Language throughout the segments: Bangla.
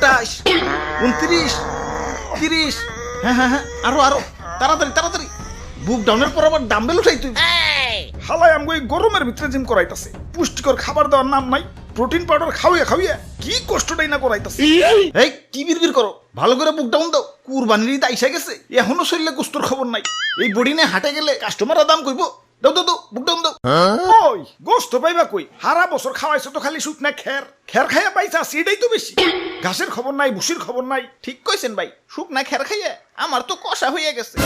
আটাশ উনত্রিশ তিরিশ। হ্যাঁ হ্যাঁ হ্যাঁ আরও আরও। তাড়াতাড়ি তাড়াতাড়ি। বুক ডাউনের পর আবার ডাম্বেল উঠাই তুই। হালাই আমগো এই গরমের ভিতরে জিম করাইতাছে। পুষ্টিকর খাবার দেওয়ার নাম নাই প্রোটিন পাউডার খাওয়াইয়া খাওয়াইয়া কি কষ্টটাই না করাইতাছে। এই! কি বিড়বিড় করো? ভালো করে বুক ডাউন দাও। কুরবানির ঈদ আইসা গেছে। এখনও শরীরে কুস্তর খবর নাই। এই বডি নিয়ে হাটে গেলে কাস্টমাররা দাম কইব। দাও দাও দাও বুক দাও ওই গোস্ত পাইবা কই? হারা বছর খাওয়াইছো তো খালি শুক না খের খের খাইয়া পাইছা সেটাই তো বেশি ঘাসের খবর নাই ভুসির খবর নাই। ঠিক কইছেন ভাই শুকনা খের খাইয়ে। আমার তো কষা হইয়া গেছে।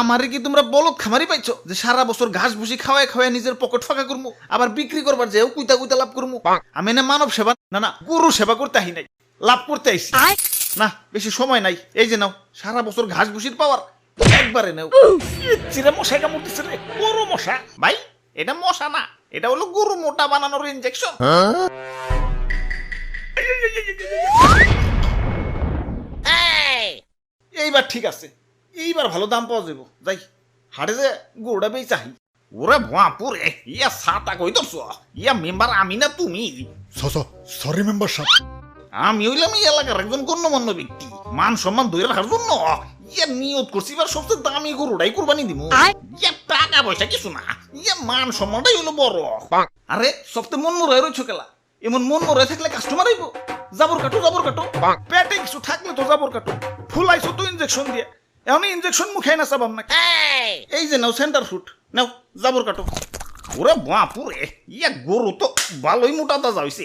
আমারে কি তোমরা বলদ খামারি পাইছো? যে সারা বছর ঘাস ভুসি খাওয়ায় খাওয়ায় নিজের পকেট ফাঁকা করমু আবার বিক্রি করবার যেও কুইতা কুইতা লাভ করমু আমি না মানব সেবা না না গরু সেবা করতে আহি নাই। লাভ করতে আইছি। না বেশি সময় নাই। এই যে নাও সারা বছর ঘাস ভুসির পাওয়ার একবারে নাও। চিরে মশাই কামড়তেছে রে বড় মশা। ভাই এটা মশা না এটা হলো গরু মোটা বানানোর ইনজেকশন এইবার ঠিক আছে এইবার ভালো দাম পাওয়া যাব যাই হাটে যে গরুটা বেই চাহি ওরে বাপুরে ইয়া সাতা কই ধরছ? ইয়া মেম্বার আমি না তুমি? সরি মেম্বার সাহেব। আমি হইলাম এই এলাকার একজন গণ্যমান্য ব্যক্তি। মান সম্মান ধরে রাখার জন্য। ইয়া নিয়ত করছি এবার সবচেয়ে দামি গরুটাই কুরবানি দিব ইয়া টাকা পয়সা কিছু না ইয়া মান সম্মানটাই হলো বড়। আরে সবচেয়ে মন মরে রয়েছ কেলা এমন মন মরে থাকলে কাস্টমার আইব। জাবর কাটো জাবর কাটো। পেটে কিছু থাকলে তো যাবর কাটো। ফুলাইছো তো ইনজেকশন দিয়ে। এখন ইনজেকশন মুখে না চাবাম না এই। যে নাও সেন্টার ফুট নাও জাবর কাটো। ওরে বাপুরে ইয়া গরু তো ভালোই মোটা তাজা হইছে।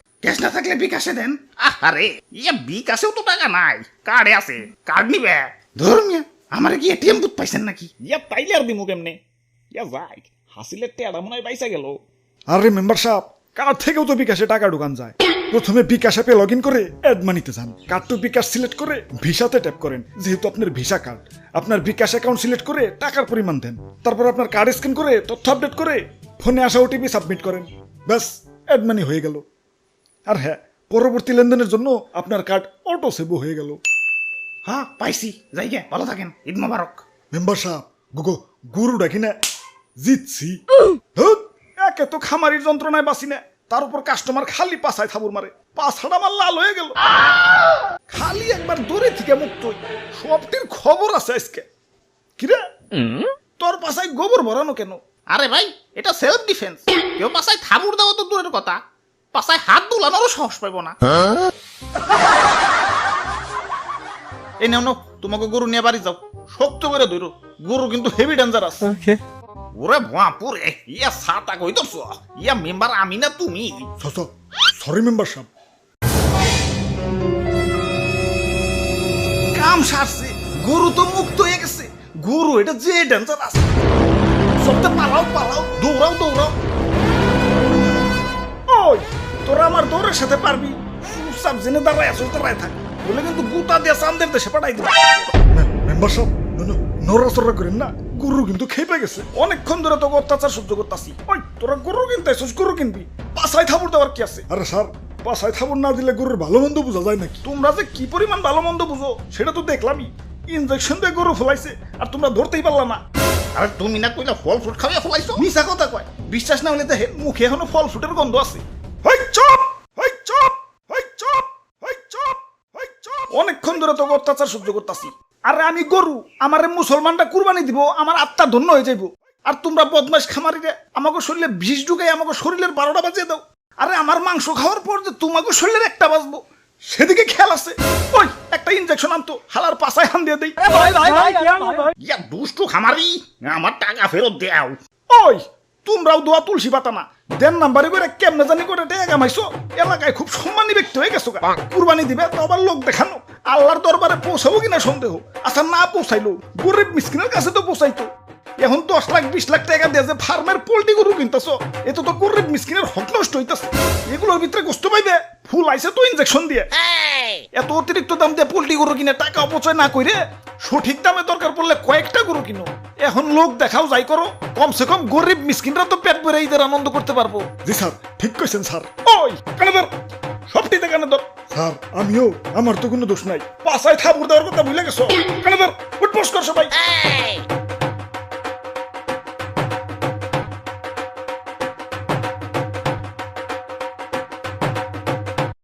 ক্যাশ না থাকলে বিকাশে দেন। আরে ইয়ে বিকাশেও তো টাকা নাই। কার্ডে আছে। কার্ড নিবে? ধরুন মিয়া, আমার কি এটিএম বুথ পাইছেন নাকি? ইয়া তাইলে আর দিমু কেমনে? ইয়া যাই হাসিলের টেয়ারা মনে হয় পাইসা গেল। আরে মেম্বার সাহেব কার্ড থেকেও তো বিকাশে টাকা ঢুকান যায়। প্রথমে বিকাশ অ্যাপে লগ ইন করে অ্যাড মানিতে যান। কার্ড টু বিকাশ সিলেক্ট করে ভিসাতে ট্যাপ করেন। যেহেতু আপনার ভিসা কার্ড আপনার বিকাশ অ্যাকাউন্ট সিলেক্ট করে টাকার পরিমাণ দেন। তারপর আপনার কার্ড স্ক্যান করে তথ্য আপডেট করে ফোনে আসা ওটিপি সাবমিট করেন। ব্যাস অ্যাড মানি হয়ে গেল। আর হ্যাঁ পরবর্তী লেনদেনের জন্য আপনার কার্ড অটো সেভও হয়ে গেল। হ্যাঁ পাইছি। যাই গে ভালো থাকেন। ঈদ মোবারক। মেম্বার সাহেব গুগো গুরু ডাকি না জিতছি। একে তো খামারির যন্ত্রণায় বাসি না। তার উপর কাস্টমার খালি পাছায় থাবুর মারে। পাছাটা আমার লাল হয়ে গেল। খালি একবার দূরে থেকে মুক্ত। সবটির খবর আছে আজকে। কিরে তোর পাছায় গোবর ভরানো কেন? আরে ভাই এটা সেলফ ডিফেন্স কেউ পাশায় থাবুর দেওয়া তো দূরের কথা। পাশায় হাত দুলানোরও সাহস পাইব না। এই নাও নাও তোমাকে গরু নিয়ে বাড়ি যাও। শক্ত করে ধরো গরু কিন্তু হেভি ডেঞ্জারাস ওরে বাপুরে ইয়া সাতা কই ধরছ ইয়া মেম্বার আমি না তুমি? সরি মেম্বার সাহেব। কাম সারছে গরু তো মুক্ত হয়ে গেছে। গরু এটা যে ডেঞ্জারাস আমার সাথে পারবি? চুপচাপ জেনে দাঁড়ায় আসো দাঁড়ায় থাক। বলে কিন্তু গুতা দিয়ে চান্দের দেশে পাঠাই দিবি মেম্বার সাহেব নড়াচড়া করেন না। গুরু কিন্তু খেপে গেছে। অনেকক্ষণ ধরে তোকে অত্যাচার সহ্য করতাছি। ওই তোরা গরু কিনতে আসছিস গরু কিনবি। থাবুর দেওয়ার কি আছে? আরে স্যার পাশায় থাবুর না দিলে গরুর ভালো মন্দ বোঝা যায় নাকি? তোমরা যে কি পরিমাণ ভালো মন্দ বুঝো সেটা তো দেখলামই। ইনজেকশন দিয়ে গরু ফলাইছে আর তোমরা ধরতেই পারলা না। আরে তুমি না কইলা ফল ফ্রুট খাওয়া ফলাইছো? মিশা কথা কয় বিশ্বাস না হলে দেখে মুখে এখনও ফল ফুটের গন্ধ আছে। হই চপ হই চপ হই চপ হই চপ অনেকক্ষণ ধরে তোকে অত্যাচার সহ্য করতাছি। আরে আমি গরু আমারে মুসলমানটা কুরবানি দিব আমার আত্মা ধন্য হয়ে যাইব। আর তোমরা বদমাস খামারিরে আমাকে শরীরে বিষ ঢুকাই আমাকে শরীরের বারোটা বাজিয়ে দাও। আরে আমার মাংস খাওয়ার পর যে তোমাকে শরীরের একটা বাজবো সেদিকে খেয়াল আছে। ওই একটা ইনজেকশন আনতো হালার পাশায় হান দিয়ে দেই। ইয়া দুষ্টু খামারি আমার টাকা ফেরত দেও। ওই তোমরাও দোয়া তুলসী পাতা না। দেন নাম্বারে করে কেমনে জানি করে টেকা কামাইছো এলাকায় খুব সম্মানী ব্যক্তি হয়ে গেছো গা। কুরবানি দিবে তো আবার লোক দেখানো। আল্লাহর দরবারে পৌঁছাবো কিনা সন্দেহ? আচ্ছা না পৌঁছাইলো। গরিব মিসকিনের কাছে তো পৌঁছাইতো। এখন দশ লাখ বিশ লাখ টাকা দিয়ে যে ফার্মের পোল্ট্রি গরু কিনতেছ এত তো গরিব মিসকিনের হক নষ্ট হইতেছে। এগুলোর ভিতরে কষ্ট পাইবে? ফুল আইছে তো ইনজেকশন দিয়ে। এত অতিরিক্ত দাম দিয়ে পোল্ট্রি গরু কিনে টাকা অপচয় না করে সঠিক দামে দরকার পড়লে কয়েকটা গরু কিনো। এখন লোক দেখাও যাই করো কমসে কম গরিব মিসকিনরা তো পেট ভরে ঈদের আনন্দ করতে পারব। জি স্যার ঠিক কইছেন স্যার। ওই কানে ধর। সবটিতে কানে ধর। স্যার আমিও আমার তো কোনো দোষ নাই। পাশায় থাপুর দেওয়ার কথা ভুলে গেছো? উঠবোস কর সবাই।